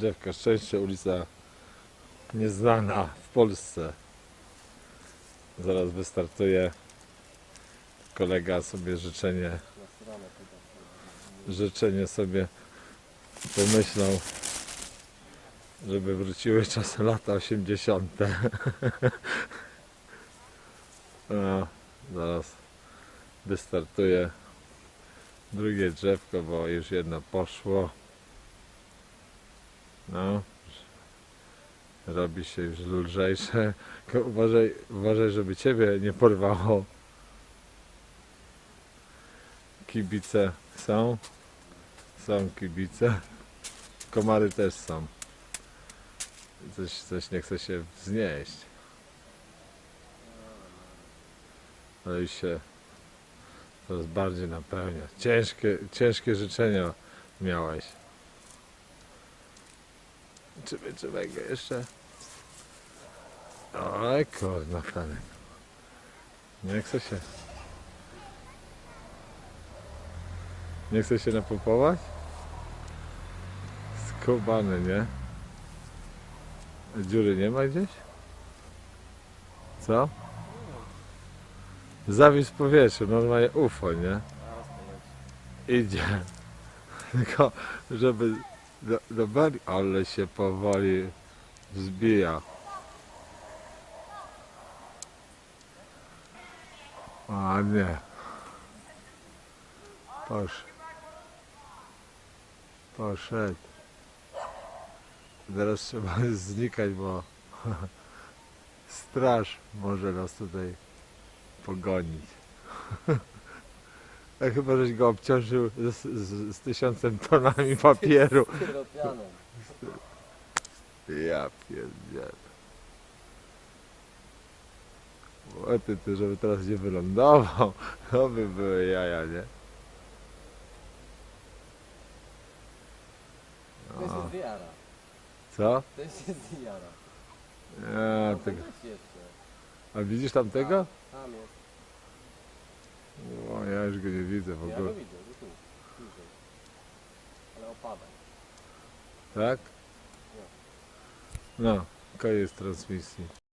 Drzewka Szczęścia, ulica nieznana w Polsce. Zaraz wystartuje. Kolega sobie życzenie, życzenie sobie pomyślał, żeby wróciły czasy lata 80. No, zaraz wystartuje drugie drzewko, bo już jedno poszło. No, robi się już lżejsze. Uważaj, uważaj, żeby ciebie nie porwało. Kibice są. Są kibice. Komary też są. Coś, coś nie chce się wznieść. Ale już się coraz bardziej napełnia. Ciężkie, ciężkie życzenia miałeś. Czy go jeszcze? Oj, kurna, Franek. Nie chce się. Nie chce się napompować? Skubany, nie? Dziury nie ma gdzieś? Co? Zawis w powietrzu, normalnie UFO, nie? Idzie. Tylko, żeby do, do beli, ale się powoli wzbija. A nie. Poszedł. Poszedł. Teraz trzeba znikać, bo straż może nas tutaj pogonić. Chyba, żeś go obciążył z, z, z tysiącem tonami papieru. Styropianem. Ja pierdzielę. O ty, ty, żeby teraz nie wylądował. To by były jaja, nie? To jest O, zjara. co? To jest zjara. Ja, No, tego. A widzisz tamtego? Tam jest. Ja już go nie widzę w Ja ogóle. go widzę, że tu. Bliżej. Ale opada. Tak? No, koniec transmisji.